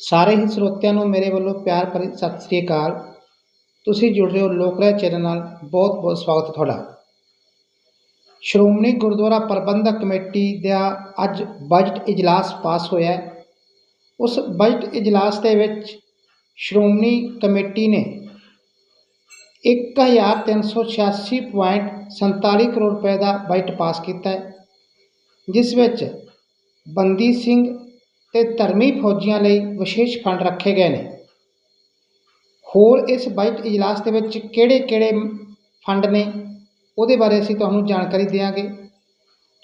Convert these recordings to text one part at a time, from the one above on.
ਸਾਰੇ ਹੀ ਸਰੋਤਿਆਂ ਨੂੰ ਮੇਰੇ ਵੱਲੋਂ ਪਿਆਰ ਭਰੀ ਸਤਿ ਸ੍ਰੀ ਅਕਾਲ। ਤੁਸੀਂ ਜੁੜ ਰਹੇ ਹੋ ਲੋਕ ਰਾਏ ਚੈਨਲ ਨਾਲ। ਬਹੁਤ ਬਹੁਤ ਸਵਾਗਤ ਤੁਹਾਡਾ। ਸ਼੍ਰੋਮਣੀ ਗੁਰਦੁਆਰਾ ਪ੍ਰਬੰਧਕ ਕਮੇਟੀ ਦਾ ਅੱਜ ਬਜਟ ਇਜਲਾਸ ਪਾਸ ਹੋਇਆ ਉਸ ਬਜਟ ਇਜਲਾਸ ਦੇ ਵਿੱਚ ਸ਼੍ਰੋਮਣੀ ਕਮੇਟੀ ਨੇ 1386.47 ਕਰੋੜ ਰੁਪਏ ਦਾ ਬਜਟ ਪਾਸ ਕੀਤਾ ਜਿਸ ਵਿੱਚ ਬੰਦੀ ਸਿੰਘ ਤੇ ਧਰਮੀ ਫੌਜੀਆਂ ਲਈ ਵਿਸ਼ੇਸ਼ ਫੰਡ ਰੱਖੇ ਗਏ ਨੇ। ਹੋਰ ਇਸ ਬਜਟ ਇਜਲਾਸ ਦੇ ਵਿੱਚ ਕਿਹੜੇ ਕਿਹੜੇ ਫੰਡ ਨੇ, ਉਹਦੇ ਬਾਰੇ ਅਸੀਂ ਤੁਹਾਨੂੰ ਜਾਣਕਾਰੀ ਦੇਵਾਂਗੇ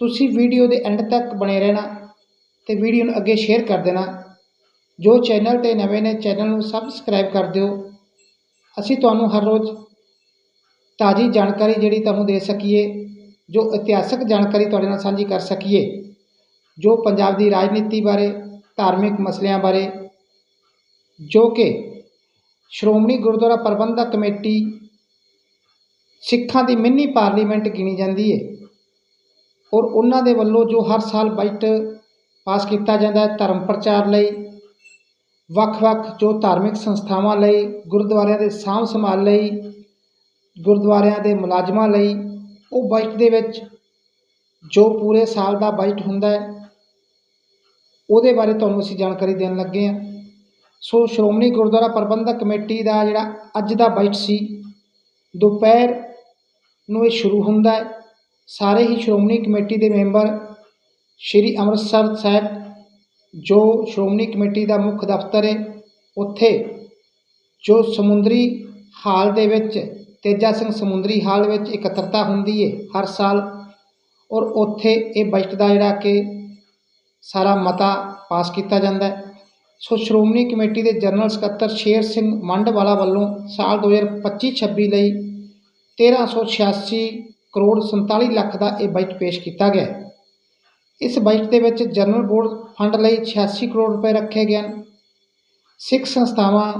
ਤੁਸੀਂ ਵੀਡੀਓ ਦੇ ਐਂਡ ਤੱਕ ਬਣੇ ਰਹਿਣਾ ਤੇ ਵੀਡੀਓ ਨੂੰ ਅੱਗੇ ਸ਼ੇਅਰ ਕਰ ਦੇਣਾ। ਜੋ ਚੈਨਲ ਤੇ ਨਵੇਂ ਨੇ, ਚੈਨਲ ਨੂੰ ਸਬਸਕ੍ਰਾਈਬ ਕਰ ਦਿਓ। ਅਸੀਂ ਤੁਹਾਨੂੰ ਹਰ ਰੋਜ਼ ਤਾਜ਼ੀ ਜਾਣਕਾਰੀ ਜਿਹੜੀ ਤੁਹਾਨੂੰ ਦੇ ਸਕੀਏ, ਜੋ ਇਤਿਹਾਸਕ ਜਾਣਕਾਰੀ ਤੁਹਾਡੇ ਨਾਲ ਸਾਂਝੀ ਕਰ ਸਕੀਏ, ਜੋ ਪੰਜਾਬ ਦੀ ਰਾਜਨੀਤੀ ਬਾਰੇ ਧਾਰਮਿਕ ਮਸਲਿਆਂ ਬਾਰੇ, ਜੋ ਕਿ ਸ਼੍ਰੋਮਣੀ ਗੁਰਦੁਆਰਾ ਪ੍ਰਬੰਧਕ ਕਮੇਟੀ ਸਿੱਖਾਂ ਦੀ ਮਿੰਨੀ ਪਾਰਲੀਮੈਂਟ ਗਿਣੀ ਜਾਂਦੀ ਹੈ ਔਰ ਉਹਨਾਂ ਦੇ ਵੱਲੋਂ ਜੋ ਹਰ ਸਾਲ ਬਜਟ ਪਾਸ ਕੀਤਾ ਜਾਂਦਾ ਹੈ ਧਰਮ ਪ੍ਰਚਾਰ ਲਈ ਵੱਖ-ਵੱਖ ਜੋ ਧਾਰਮਿਕ ਸੰਸਥਾਵਾਂ ਲਈ, ਗੁਰਦੁਆਰਿਆਂ ਦੇ ਸਾਂਭ ਸੰਭਾਲ ਲਈ, ਗੁਰਦੁਆਰਿਆਂ ਦੇ ਮੁਲਾਜ਼ਮਾਂ ਲਈ, ਉਹ ਬਜਟ ਦੇ ਵਿੱਚ ਜੋ ਪੂਰੇ ਸਾਲ ਦਾ ਬਜਟ ਹੁੰਦਾ ਹੈ ਉਹਦੇ ਬਾਰੇ ਤੁਹਾਨੂੰ ਅਸੀਂ ਜਾਣਕਾਰੀ ਦੇਣ ਲੱਗੇ ਹਾਂ। ਸੋ ਸ਼੍ਰੋਮਣੀ ਗੁਰਦੁਆਰਾ ਪ੍ਰਬੰਧਕ ਕਮੇਟੀ ਦਾ ਜਿਹੜਾ ਅੱਜ ਦਾ ਬਜਟ ਸੀ, ਦੁਪਹਿਰ ਨੂੰ ਇਹ ਸ਼ੁਰੂ ਹੁੰਦਾ ਹੈ। ਸਾਰੇ ਹੀ ਸ਼੍ਰੋਮਣੀ ਕਮੇਟੀ ਦੇ ਮੈਂਬਰ ਸ਼੍ਰੀ ਅੰਮ੍ਰਿਤਸਰ ਸਾਹਿਬ, ਜੋ ਸ਼੍ਰੋਮਣੀ ਕਮੇਟੀ ਦਾ ਮੁੱਖ ਦਫ਼ਤਰ ਹੈ, ਉੱਥੇ ਜੋ ਸਮੁੰਦਰੀ ਹਾਲ ਦੇ ਵਿੱਚ, ਤੇਜਾ ਸਿੰਘ ਸਮੁੰਦਰੀ ਹਾਲ ਵਿੱਚ ਇਕੱਤਰਤਾ ਹੁੰਦੀ ਹੈ ਹਰ ਸਾਲ, ਔਰ ਉੱਥੇ ਇਹ ਬਜਟ ਦਾ ਜਿਹੜਾ ਕਿ ਸਾਰਾ ਮਤਾ ਪਾਸ ਕੀਤਾ ਜਾਂਦਾ ਹੈ। ਸੋ ਸ਼੍ਰੋਮਣੀ ਕਮੇਟੀ ਦੇ ਜਨਰਲ ਸਕੱਤਰ ਸ਼ੇਰ ਸਿੰਘ ਮੰਡਵਾਲਾ ਵੱਲੋਂ ਸਾਲ 2025-26 ਲਈ 1386 ਕਰੋੜ 47 ਲੱਖ ਦਾ ਇਹ ਬਜਟ ਪੇਸ਼ ਕੀਤਾ ਗਿਆ ਇਸ ਬਜਟ ਦੇ ਵਿੱਚ ਜਨਰਲ ਬੋਰਡ ਫੰਡ ਲਈ 86 ਕਰੋੜ ਰੁਪਏ ਰੱਖੇ ਗਏ ਹਨ। ਸਿੱਖ ਸੰਸਥਾਵਾਂ,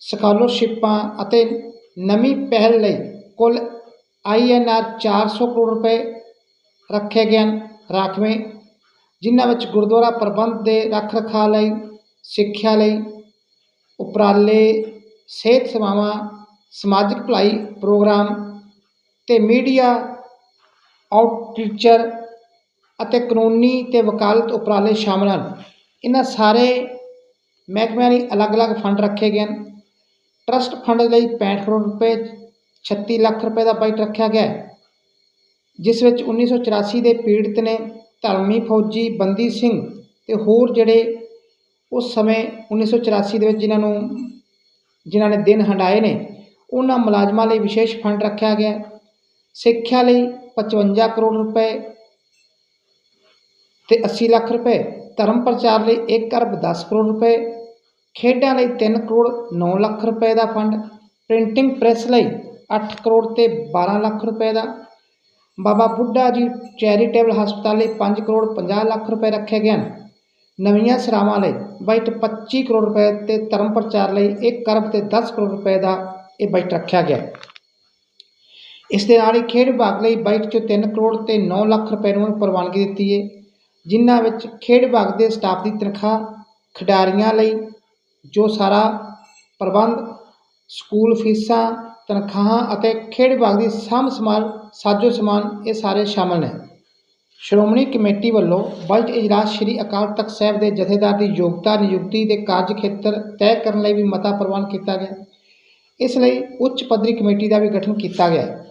ਸਕਾਲਰਸ਼ਿਪਾਂ ਅਤੇ ਨਵੀਂ ਪਹਿਲ ਲਈ ਕੁੱਲ ਆਈਐਨਆਰ 400 ਕਰੋੜ ਰੁਪਏ ਰੱਖੇ ਗਏ ਹਨ। ਰਾਖਵੇਂ ਜਿਨ੍ਹਾਂ ਵਿੱਚ ਗੁਰਦੁਆਰਾ ਪ੍ਰਬੰਧ ਦੇ ਰੱਖ ਰਖਾਅ ਲਈ, ਸਿੱਖਿਆ ਲਈ, ਉਪਰਾਲੇ, ਸਿਹਤ ਸੇਵਾਵਾਂ, ਸਮਾਜਿਕ ਭਲਾਈ ਪ੍ਰੋਗਰਾਮ ਤੇ ਮੀਡੀਆ, ਆਊਟਰੀਚਰ ਅਤੇ ਕਾਨੂੰਨੀ ਤੇ ਵਕਾਲਤ ਉਪਰਾਲੇ ਸ਼ਾਮਲ ਹਨ। ਇਹਨਾਂ ਸਾਰੇ ਮਹਿਕਮਿਆਂ ਲਈ ਅਲੱਗ-ਅਲੱਗ ਫੰਡ ਰੱਖੇ ਗਏ ਹਨ। ਟਰਸਟ ਫੰਡ ਲਈ 65 ਕਰੋੜ ਰੁਪਏ 36 ਲੱਖ ਰੁਪਏ ਦਾ ਬਜਟ ਰੱਖਿਆ ਗਿਆ ਹੈ, ਜਿਸ ਵਿੱਚ 1984 ਦੇ ਪੀੜਤ ਨੇ ਧਰਮੀ ਫੌਜੀ ਬੰਦੀ ਸਿੰਘ ਅਤੇ ਹੋਰ ਜਿਹੜੇ ਉਸ ਸਮੇਂ 1984 ਦੇ ਵਿੱਚ ਜਿਨ੍ਹਾਂ ਨੂੰ, ਜਿਨ੍ਹਾਂ ਨੇ ਦਿਨ ਹੰਡਾਏ ਨੇ, ਉਹਨਾਂ ਮੁਲਾਜ਼ਮਾਂ ਲਈ ਵਿਸ਼ੇਸ਼ ਫੰਡ ਰੱਖਿਆ ਗਿਆ। ਸਿੱਖਿਆ ਲਈ 55 ਕਰੋੜ ਰੁਪਏ ਤੇ 80 ਲੱਖ ਰੁਪਏ। ਧਰਮ ਪ੍ਰਚਾਰ ਲਈ 1 ਅਰਬ 10 ਕਰੋੜ ਰੁਪਏ। ਖੇਡਾਂ ਲਈ 3 ਕਰੋੜ 9 ਲੱਖ ਰੁਪਏ ਦਾ ਫੰਡ। ਪ੍ਰਿੰਟਿੰਗ ਪ੍ਰੈਸ ਲਈ 8 ਕਰੋੜ ਤੇ 12 ਲੱਖ ਰੁਪਏ ਦਾ ਬਾਬਾ ਬੁੱਢਾ ਜੀ ਚੈਰੀਟੇਬਲ ਹਸਪਤਾਲ ਲਈ 5 ਕਰੋੜ 50 ਲੱਖ ਰੁਪਏ ਰੱਖੇ ਗਏ ਹਨ। ਨਵੀਆਂ ਸਰਾਵਾਂ ਲਈ ਬਜਟ 25 ਕਰੋੜ ਰੁਪਏ ਤੇ ਧਰਮ ਪ੍ਰਚਾਰ ਲਈ 1 ਕਰਬ ਤੇ 10 ਕਰੋੜ ਰੁਪਏ ਦਾ ਇਹ ਬਜਟ ਰੱਖਿਆ ਗਿਆ। ਇਸ ਦੇ ਨਾਲ ਹੀ ਖੇਡ ਵਿਭਾਗ ਲਈ ਬਜਟ 'ਚ 3 ਕਰੋੜ ਤੇ 9 ਲੱਖ ਰੁਪਏ ਨੂੰ ਪ੍ਰਵਾਨਗੀ ਦਿੱਤੀ ਹੈ ਜਿਨ੍ਹਾਂ ਵਿੱਚ ਖੇਡ ਵਿਭਾਗ ਦੇ ਸਟਾਫ ਦੀ ਤਨਖਾਹ, ਖਿਡਾਰੀਆਂ ਲਈ ਜੋ ਸਾਰਾ ਪ੍ਰਬੰਧ, ਸਕੂਲ ਫੀਸਾਂ ਤਨਖਾਹਾਂ ਅਤੇ ਖੇਡ ਵਿਭਾਗ ਦੀ ਸਾਂਭ ਸੰਭਾਲ, ਸਾਜੋ ਸਮਾਨ ਇਹ ਸਾਰੇ ਸ਼ਾਮਲ ਨੇ। ਸ਼੍ਰੋਮਣੀ ਕਮੇਟੀ ਵੱਲੋਂ ਬਜਟ ਇਜਲਾਸ ਸ੍ਰੀ ਅਕਾਲ ਤਖਤ ਸਾਹਿਬ ਦੇ ਜਥੇਦਾਰ ਦੀ ਯੋਗਤਾ, ਨਿਯੁਕਤੀ ਦੇ ਕਾਰਜ ਖੇਤਰ ਤੈਅ ਕਰਨ ਲਈ ਵੀ ਮਤਾ ਪ੍ਰਵਾਨ ਕੀਤਾ ਗਿਆ। ਇਸ ਲਈ ਉੱਚ ਪੱਧਰੀ ਕਮੇਟੀ ਦਾ ਵੀ ਗਠਨ ਕੀਤਾ ਗਿਆ।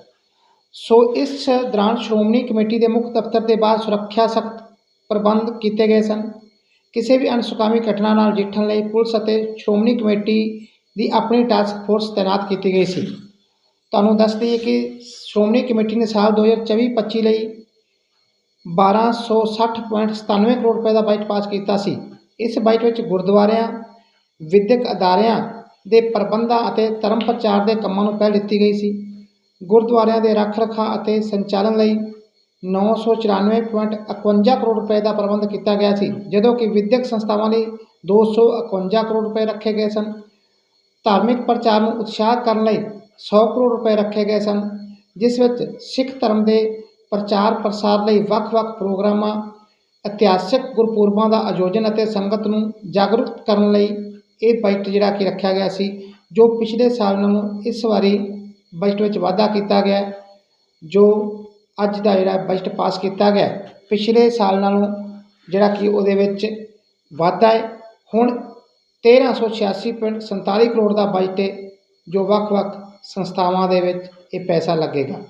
ਸੋ ਇਸ ਦੌਰਾਨ ਸ਼੍ਰੋਮਣੀ ਕਮੇਟੀ ਦੇ ਮੁੱਖ ਦਫ਼ਤਰ ਦੇ ਬਾਹਰ ਸੁਰੱਖਿਆ ਸਖਤ ਪ੍ਰਬੰਧ ਕੀਤੇ ਗਏ ਸਨ। ਕਿਸੇ ਵੀ ਅਣਸੁਖਾਵੀ ਘਟਨਾ ਨਾਲ ਨਜਿੱਠਣ ਲਈ ਪੁਲਿਸ ਅਤੇ ਸ਼੍ਰੋਮਣੀ ਕਮੇਟੀ ਦੀ ਆਪਣੀ ਟਾਸਕ ਫੋਰਸ ਤਾਇਨਾਤ ਕੀਤੀ ਗਈ ਸੀ। ਤੁਹਾਨੂੰ ਦੱਸ ਦਈਏ ਕਿ ਸ਼੍ਰੋਮਣੀ ਕਮੇਟੀ ਨੇ ਸਾਲ 2024-25 ਲਈ 1260.97 ਕਰੋੜ ਰੁਪਏ ਦਾ ਬਜਟ ਪਾਸ ਕੀਤਾ ਸੀ। ਇਸ ਬਜਟ ਵਿੱਚ ਗੁਰਦੁਆਰਿਆਂ, ਵਿਦਿਅਕ ਅਦਾਰਿਆਂ ਦੇ ਪ੍ਰਬੰਧਾਂ ਅਤੇ ਧਰਮ ਪ੍ਰਚਾਰ ਦੇ ਕੰਮਾਂ ਨੂੰ ਪਹਿਲ ਦਿੱਤੀ ਗਈ ਸੀ। ਗੁਰਦੁਆਰਿਆਂ ਦੇ ਰੱਖ ਰਖਾਅ ਅਤੇ ਸੰਚਾਲਨ ਲਈ 994.51 ਕਰੋੜ ਰੁਪਏ ਦਾ ਪ੍ਰਬੰਧ ਕੀਤਾ ਗਿਆ ਸੀ, ਜਦੋਂ ਕਿ ਵਿਦਿਅਕ ਸੰਸਥਾਵਾਂ ਲਈ 251 ਕਰੋੜ ਰੁਪਏ ਰੱਖੇ ਗਏ ਸਨ। ਧਾਰਮਿਕ ਪ੍ਰਚਾਰ ਨੂੰ ਉਤਸ਼ਾਹ ਕਰਨ ਲਈ 100 ਕਰੋੜ ਰੁਪਏ ਰੱਖੇ ਗਏ ਸਨ, ਜਿਸ ਵਿੱਚ ਸਿੱਖ ਧਰਮ ਦੇ ਪ੍ਰਚਾਰ ਪ੍ਰਸਾਰ ਲਈ ਵੱਖ-ਵੱਖ ਪ੍ਰੋਗਰਾਮਾਂ, ਇਤਿਹਾਸਕ ਗੁਰਪੁਰਬਾਂ ਦਾ ਆਯੋਜਨ ਅਤੇ ਸੰਗਤ ਨੂੰ ਜਾਗਰੂਕ ਕਰਨ ਲਈ ਇਹ ਬਜਟ ਜਿਹੜਾ ਕਿ ਰੱਖਿਆ ਗਿਆ ਸੀ, ਜੋ ਪਿਛਲੇ ਸਾਲ ਨਾਲੋਂ ਇਸ ਵਾਰੀ ਬਜਟ ਵਿੱਚ ਵਾਧਾ ਕੀਤਾ ਗਿਆ ਜੋ ਅੱਜ ਦਾ ਜਿਹੜਾ ਬਜਟ ਪਾਸ ਕੀਤਾ ਗਿਆ ਪਿਛਲੇ ਸਾਲ ਨਾਲੋਂ ਜਿਹੜਾ ਕਿ ਉਹਦੇ ਵਿੱਚ ਵਾਧਾ ਹੈ। ਹੁਣ 1386.47 ਕਰੋੜ ਦਾ ਬਜਟ ਹੈ, ਜੋ ਵੱਖ-ਵੱਖ ਸੰਸਥਾਵਾਂ ਦੇ ਵਿੱਚ ਇਹ ਪੈਸਾ ਲੱਗੇਗਾ।